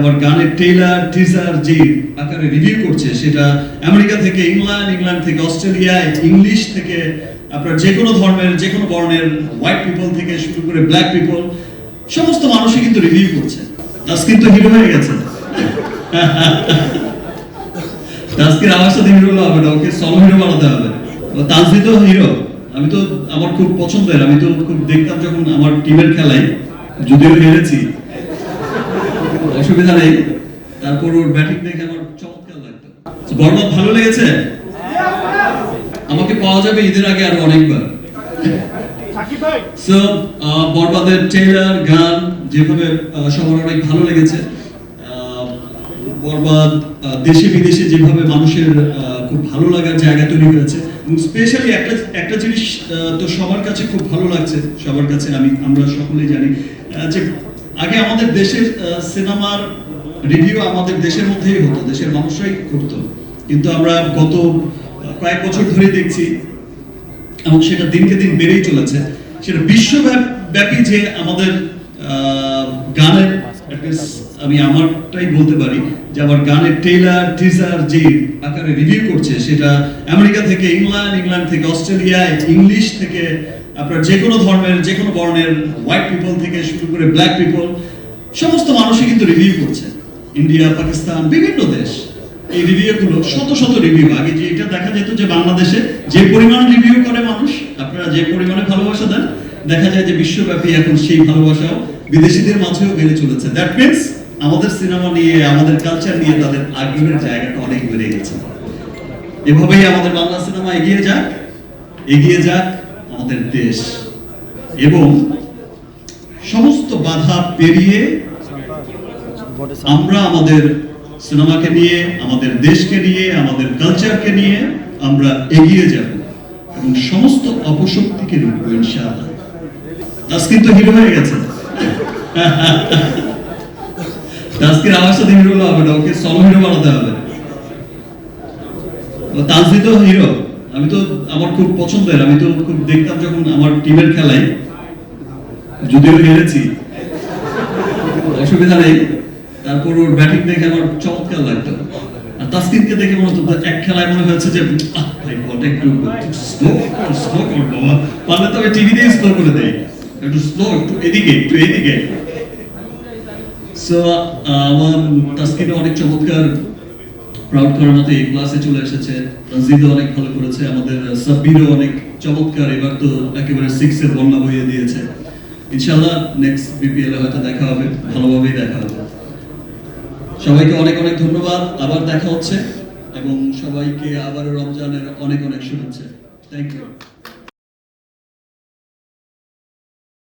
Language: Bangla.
আবার গানের টেইলার টিজার যে আকারে রিভিউ করছে, সেটা আমেরিকা থেকে ইংল্যান্ড ইংল্যান্ড থেকে অস্ট্রেলিয়া ইংলিশ থেকে আপনার যে কোনো ধর্মের যে কোনো বর্ণের হোয়াইট পিপল থেকে শুরু করে ব্ল্যাক পিপল সমস্ত মানুষই কিন্তু রিভিউ করছে। হিরো হয়ে গেছে। আমার সাথে হিরো হবে না, ওকে সলো হিরো বানাতে হবে। ও তাজদি তো হিরো আমি তো, আমার খুব পছন্দের, আমি তো খুব দেখতাম যখন আমার টিমের খেলায়, যদিও হেরেছি। অসুবিধা নেই। তারপর ওর ব্যাটিং দেখে আমার চমৎকার লাগতো। বরবাদ ভালো লেগেছে? আমাকে পাওয়া যাবে ঈদের আগে আরও অনেকবার। বরবাদের গান, যেভাবে সবার অনেক ভালো লেগেছে। বরবাদ দেশে বিদেশে যেভাবে মানুষের খুব ভালো লাগার জায়গা তৈরি হয়েছে স্পেশালি একটা একটা জিনিস তো সবার কাছে খুব ভালো লাগছে, সবার কাছে আমি, আমরা সকলেই জানি যে আগে আমাদের দেশের সিনেমার রিভিউ আমাদের দেশের মধ্যেই হতো, দেশের মানুষরাই করত। কিন্তু আমরা গত কয়েক বছর ধরে দেখছি, এবং সেটা দিনকে দিন বেড়েই চলেছে, সেটা বিশ্বব্যাপী যে আমাদের গানের আমি আমারটাই বলতে পারি যে আমার গানের টেইলার টিজার যে আকারে রিভিউ করছে, সেটা আমেরিকা থেকে ইংল্যান্ড ইংল্যান্ড থেকে অস্ট্রেলিয়া ইংলিশ থেকে আপনার যে কোনো ধর্মের যে কোনো বর্ণের হোয়াইট পিপল থেকে শুরু করে ব্ল্যাক পিপল সমস্ত মানুষই কিন্তু রিভিউ করছে। ইন্ডিয়া, পাকিস্তান, বিভিন্ন দেশ এই রিভিউগুলো শত শত রিভিউ আগে যে এটা দেখা যেত যে বাংলাদেশে যে পরিমাণ রিভিউ করে মানুষ, আপনারা যে পরিমাণে ভালোবাসা দেন, দেখা যায় যে বিশ্বব্যাপী এখন সেই ভালোবাসাও বিদেশিদের মাঝেও বেড়ে চলেছে। দ্যাট মিনস আমাদের সিনেমা নিয়ে, আমাদের কালচার নিয়ে তাদের আগ্রহের জায়গাটা অনেক বেড়ে গেছে। এভাবেই আমাদের বাংলা সিনেমা এগিয়ে যাক এগিয়ে যাক আমাদের দেশ। এবং সমস্ত বাধা পেরিয়ে আমরা আমাদের সিনেমাকে নিয়ে, আমাদের দেশকে নিয়ে, আমাদের কালচারকে নিয়ে আমরা এগিয়ে যাব এবং সমস্ত অপশক্তিকে রুখবো ইনশাআল্লাহ। দাস কিন্তু হিরো হয়ে গেছে। দাসকে আমার সাথে হিরো হবে না ওকে সলো হিরো বানাতে হবে। তাজদি তো হিরো আমি তো, আমার খুব পছন্দের। আমি তো খুব দেখতাম যখন আমার টিমের খেলায়। যদিও হেরেছি। অসুবিধা নেই। তারপর ওর ব্যাটিং দেখে আমার চমৎকার লাগতো। আর তাসকিনকে দেখে মনে হতো, এক খেলায় মনে হয়েছে যে ভাই বলটা একটু স্লো স্লো কর বাবা পারলে তো আমি টিভি দিয়ে স্লো করে দেই। একটু স্লো একটু এদিকে একটু এদিকে। সো আমার তাসকিন অনেক চমৎকার প্রাউড করার মতো এই ক্লাসে চলে এসেছে। তানজিদও অনেক ভালো করেছে, আমাদের সাব্বিরও অনেক চমৎকার। এবার তো একেবারে সিক্স এর বন্যা বইয়ে দিয়েছে। ইনশাআল্লাহ নেক্সট বিপিএল হয়তো দেখা হবে, ভালোভাবেই দেখা হবে। সবাইকে অনেক অনেক ধন্যবাদ। আবার দেখা হচ্ছে এবং সবাইকে আবারও রমজানের অনেক অনেক শুভেচ্ছা। Thank you